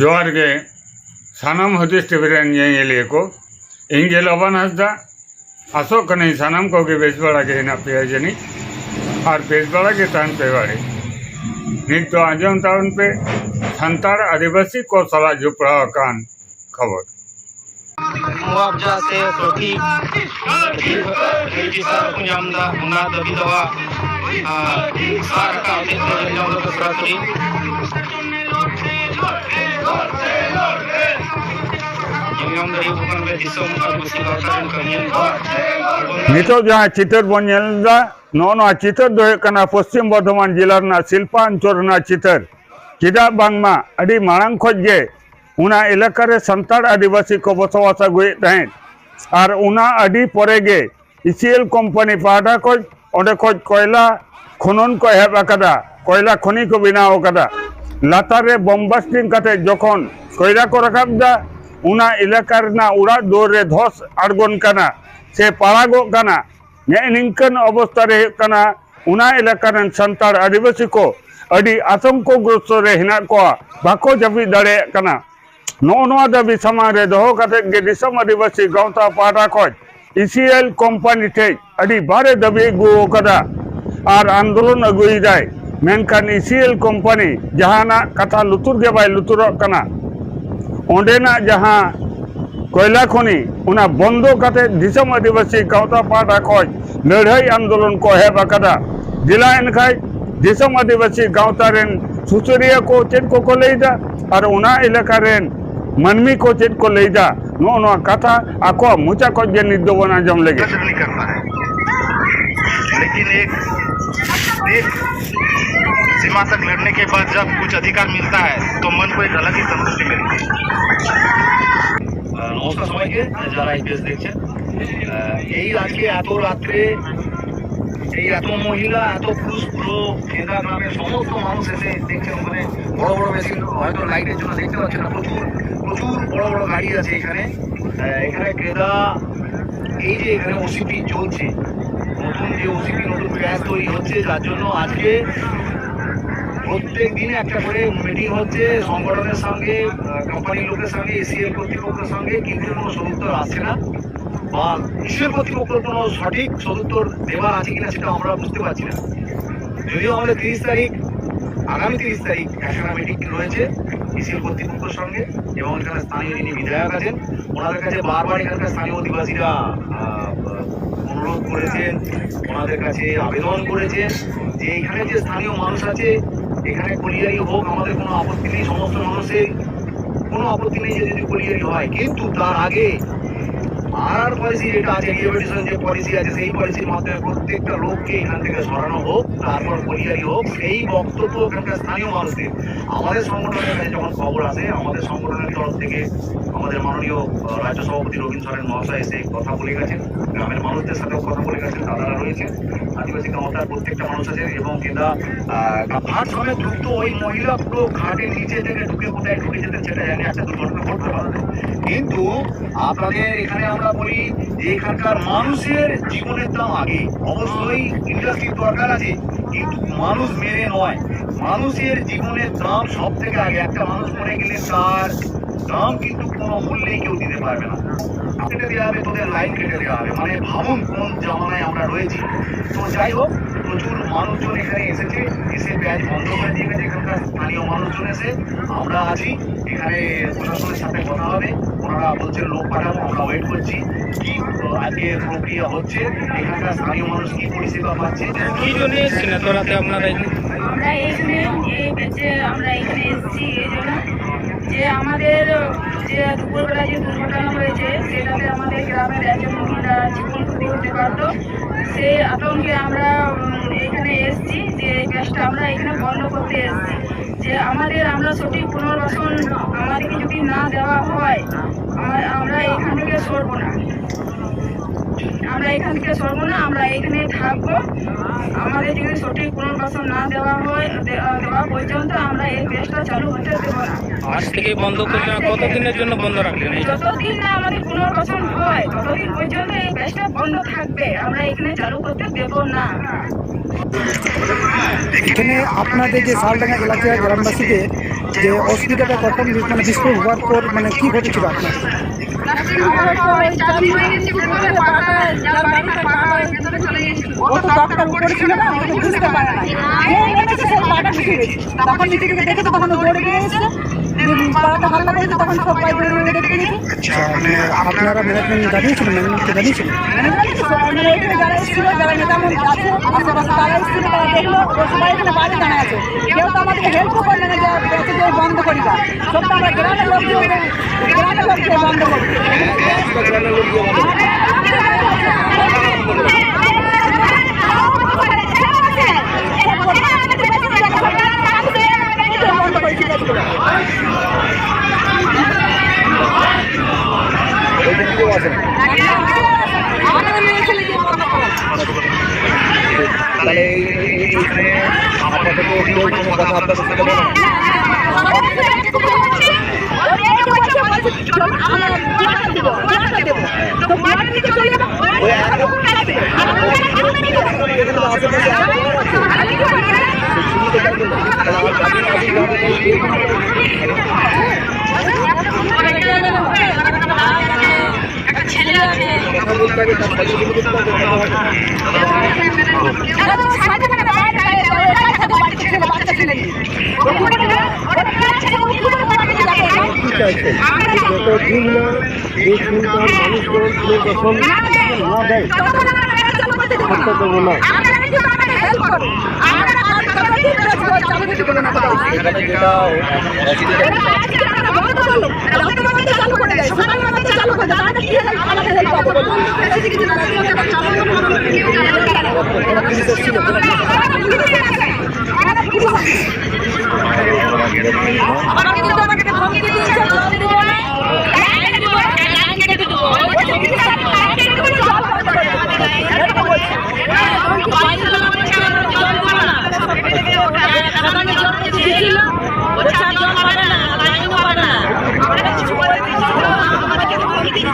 ᱡᱚᱦᱟᱨ ᱜᱮ ᱥᱟᱱᱟᱢ ᱦᱩᱫᱤᱥ ᱴᱤᱵᱷᱤ ᱨᱮᱱ ᱧᱮᱧᱮᱞᱤᱭᱟᱹ ᱠᱚ ᱤᱧ ᱜᱮ ᱞᱚᱵᱟᱱ ᱦᱟᱸᱥᱫᱟ ᱟᱥᱚᱜ ᱠᱟᱹᱱᱟᱹᱧ ᱥᱟᱱᱟᱢ ᱠᱚᱜᱮ ᱵᱮᱥ ᱵᱟᱲᱟ ᱜᱮ ᱦᱮᱱᱟᱜ ᱯᱮᱭᱟ ᱡᱟᱹᱱᱤᱡ ᱟᱨ ᱵᱮᱥ ᱵᱟᱲᱟ ᱜᱮ ᱛᱟᱦᱮᱱ ᱯᱮ ᱵᱟᱲᱮ ᱱᱤᱛ ᱫᱚ ᱟᱸᱡᱚᱢ ᱛᱟᱵᱚᱱ ᱯᱮ ᱥᱟᱱᱛᱟᱲ ᱟᱹᱫᱤᱵᱟᱹᱥᱤ ᱠᱚ ᱥᱟᱞᱟᱜ ᱡᱚᱯᱲᱟᱣ ᱟᱠᱟᱱ ᱠᱷᱚᱵᱚᱨ मुआवजा से सटीक ᱨᱮᱡᱤᱥᱴᱟᱨ ᱠᱚ ᱧᱟᱢ ᱮᱫᱟ ᱚᱱᱟ ᱫᱟᱹᱵᱤ ᱫᱚᱣᱟ ᱥᱟᱨ ᱨᱟᱠᱟᱵ ᱦᱚᱛᱮᱡ ᱛᱮ ᱧᱟᱢ ᱱᱤᱛᱚᱜ ᱡᱟᱦᱟᱸ ᱪᱤᱛᱟᱹᱨ ᱵᱚᱱ ᱧᱮᱞ ᱮᱫᱟ ᱱᱚᱜᱼᱚ ᱱᱚᱣᱟ ᱪᱤᱛᱟᱹᱨ ᱫᱚ ᱦᱩᱭᱩᱜ ᱠᱟᱱᱟ ᱯᱚᱥᱪᱤᱢ ᱵᱚᱨᱫᱷᱚᱢᱟᱱ ᱡᱮᱞᱟ ᱨᱮᱱᱟᱜ ᱥᱤᱞᱯᱟ ᱚᱧᱪᱚᱞ ᱨᱮᱱᱟᱜ ᱪᱤᱛᱟᱹᱨ ᱪᱮᱫᱟᱜ ᱵᱟᱝᱢᱟ ᱟᱹᱰᱤ ᱢᱟᱲᱟᱝ ᱠᱷᱚᱱ ᱜᱮ ᱚᱱᱟ ᱮᱞᱟᱠᱟᱨᱮ ᱥᱟᱱᱛᱟᱲ ᱟᱹᱫᱤᱵᱟᱹᱥᱤ ᱠᱚ ᱵᱚᱥᱚᱵᱟᱥ ᱟᱹᱜᱩᱭᱮᱫ ᱛᱟᱦᱮᱸᱫ ᱟᱨ ᱚᱱᱟ ᱟᱹᱰᱤ ᱯᱚᱨᱮ ᱜᱮ ᱤᱥᱤᱮᱞ ᱠᱳᱢᱯᱟᱱᱤ ᱯᱟᱦᱴᱟ ᱠᱷᱚᱱ ᱚᱸᱰᱮ ᱠᱷᱚᱱ ᱠᱚᱭᱞᱟ ᱠᱷᱚᱱᱚᱱ ᱠᱚ ᱮᱦᱚᱵ ᱟᱠᱟᱫᱟ ᱠᱚᱭᱞᱟ ᱠᱷᱚᱱᱤ ᱠᱚ ᱵᱮᱱᱟᱣ ᱟᱠᱟᱫᱟ લાતારે બોમ્બાસ્ટિંગ કાતે જોખોન કોઈરા કોરકાબદા ઉના ઇલાકારના ઉડા દોરે ધોસ આડગોન કાના સે પાળાગો કાના ને નિંકન અવસ્થારે કાના ઉના ઇલાકાના સંતાળ આદિવાસી કો અડી આતંકો ગ્રસ્તો રે હિના કોઆ બાકો જપી દળે કાના નો નો દાબી સમારે દહો કાતે ગે દિસમ આદિવાસી ગાંતા પાટા કોજ ઇસીએલ કોમ્પાની ઠેજ અડી ભારે દબી ગુઓ કદા આર આંદોલન અગુઈ જાય सीएल कम्पानी जहाँ कथा लुतुर के बै लुतुर कोयला खनि उना बंद आदिवासी गौता पाटा खय लड़ई आंदोलन को हेबाकदा जिला एनखाय दिसम आदिवासी गौता सुचरिया को चेत को को लेदा और उना इलाका रेन को चेक को लेदा कथा आको मुचा को जे निदो बना लगे लेकिन एक सीमा तक लड़ने के बाद जब कुछ अधिकार मिलता है तो मन को एक अलग ही संतुष्टि मिलती है আহ, নমস্কার সবাইকে যারা এই পেজ দেখছেন আহ, এই আজকে এত রাত্রে এই এত মহিলা এত পুরুষ পুরো কেদা গ্রামের সমস্ত মানুষ এসে দেখছেন ওখানে বড় বড় মেশিন হয়তো লাইটের জন্য দেখতে পাচ্ছেন না প্রচুর প্রচুর বড় বড় গাড়ি আছে এখানে আহ, এখানে ক্রেদা এই যে এখানে ওসিপি চলছে নতুন যে ওসিপি নতুন গ্যাস তৈরি হচ্ছে, যার জন্য আজকে প্রত্যেক দিনে একটা করে মিটিং হচ্ছে সংগঠনের সঙ্গে কোম্পানির লোকের সঙ্গে এসিএল কর্তৃপক্ষের সঙ্গে। কিন্তু কোনো সদুত্তর আসছে না বা এসিএল কর্তৃপক্ষ কোনো সঠিক সদুত্তর দেওয়ার আছে কিনা সেটা আমরা বুঝতে পারছি না। যদিও আমাদের তিরিশ তারিখ, আগামী তিরিশ তারিখ একটা মিটিং রয়েছে এসিএল কর্তৃপক্ষের সঙ্গে এবং এখানে স্থানীয় যিনি বিধায়ক আছেন, ওনাদের কাছে বারবার এখানকার স্থানীয় অধিবাসীরা অনুরোধ করেছেন, ওনাদের কাছে আবেদন করেছেন যে এখানে যে স্থানীয় মানুষ আছে, এখানে কলিয়ারি হোক, আমাদের কোনো আপত্তি নেই, সমস্ত মানুষের কোনো আপত্তি নেই যে যদি কলিয়ারি হয়। কিন্তু তার আগে আর পলিসি যেটা আছে রিহেবিলিটেশন যে পলিসি আছে, সেই পলিসির মাধ্যমে প্রত্যেকটা লোককে এখান থেকে সরানো হোক, তারপর কলিয়ারি হোক, সেই বক্তব্য এখানকার স্থানীয় মানুষদের। আমাদের সংগঠনের কাছে যখন খবর আসে, আমাদের সংগঠনের তরফ থেকে আমাদের মাননীয় রাজ্য সভাপতি রবীন্দ্র সরেন মহাশয় এসে কথা বলে গেছেন, গ্রামের মানুষদের সাথেও কথা বলে গেছেন, দাদারা রয়েছে আদিবাসী গাঁওতার প্রত্যেকটা মানুষ আছে এবং কেদা ঘাট সমেত দ্রুত ওই মহিলা পুরো ঘাটের নিচে থেকে ঢুকে কোথায় ঢুকে যেতেন সেটা জানি একটা দুর্ঘটনা ঘটতে পারে কিন্তু আপনাদের এখানে আমরা বলি যে এখানকার মানুষের জীবনের দাম আগে। অবশ্যই ইন্ডাস্ট্রির দরকার আছে, কিন্তু মানুষ মেরে নয়। মানুষের জীবনের দাম সব থেকে আগে। একটা মানুষ মনে গেলে তার দাম কিন্তু কোনো মূল্যেই কেউ দিতে পারবে না। কেটে দেওয়া হবে তোদের লাইন কেটে দেওয়া হবে। মানে ভাবুন কোন জামানায় আমরা রয়েছি। তো যাই হোক প্রচুর মানুষজন এখানে এসেছে। এসে ব্যাচ বন্ধ করে দিয়ে গেছে এখানকার স্থানীয় মানুষজন এসে। আমরা আছি। এখানে প্রশাসনের সাথে কথা হবে। ওনারা বলছেন লোক পাঠাবো আমরা ওয়েট করছি। কি আজকে প্রক্রিয়া হচ্ছে? এখানকার স্থানীয় মানুষ কি পরিষেবা পাচ্ছে? কি জন্য আপনারা আমরা বেঁচে আমরা এখানে এসেছি। আমাদের যে দুপুরবেলা যে দুর্ঘটনা হয়েছে, সেটাতে আমাদের গ্রামের একজন মহিলা জীবন ক্ষতি হতে পারতো। সেই আতঙ্কে আমরা এখানে এসেছি যে গ্যাসটা আমরা এখানে বন্ধ করতে এসেছি। যে আমাদের, আমরা সঠিক পুনর্বাসন আমাদেরকে যদি না দেওয়া হয় আমরা এখান থেকে সরবো না। আমরা এখান থেকে সরবো না, আমরা এখানে থাকব। আমাদের যদি সঠিক পুনর্বাসন না দেওয়া হয় দেওয়া পর্যন্ত আমরা এই গ্যাসটা চালু হতে দেবো না। আজ থেকে বন্ধ করলেন কতদিনের জন্য বন্ধ রাখলেন? যতদিন না আমাদের পুনর্বাসন হয় ততদিন পর্যন্ত এই গ্যাসটা বন্ধ থাকবে। আমরা এখানে চালু করতে দেবো না। এখানে আপনাদের যে শালডাঙ্গা এলাকার গ্রামবাসীদের যে অসুবিধাটা কখন মানে বিস্ফোরণ হওয়ার পর মানে কি ঘটেছিল আপনার? ও তো ডক্টর উপরে ছিল না তো বুঝতে পারে না। ও নেমেছে সব পাটা ঢুকে গেছে। তখন দেখে তখন দৌড়ে গিয়ে পাড়াটা হাল্লা করেছে তখন সব পায়ে দৌড়ে দৌড়ে দেখতে গেছে আচ্ছা মানে আপনারা ম্যানেজমেন্ট জানিয়েছিলেন ম্যানেজমেন্টকে জানিয়েছিলেন মানে ওইখানে যারা এসেছিল যারা নেতামন্ত্রী আছে আশেপাশে তারা এসেছিল তারা দেখল সবাই এখানে বাড়ি দাঁড়া আছে। কেউ তো আমাদেরকে হেল্প করবে না যে বন্ধ করি না। সব তো আমরা গ্রামের লোক গ্রামের লোক বন্ধ করি। বন্ধ করেছিল আমাদের মেয়ে ছেলে দিয়ে বন্ধ করা তাহলে এই এই- এইখানে আপাতত কেউ কোনো কথা আপনাদের সাথে বলে না? কথা বলতে হবে তার সাথে কিন্তু কথা বলতে হবে না। যতদিন না এই স্কুলটার মানুষজন পুনর্বাসন না দেয় থাকতে দেবো না এখানে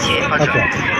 解放。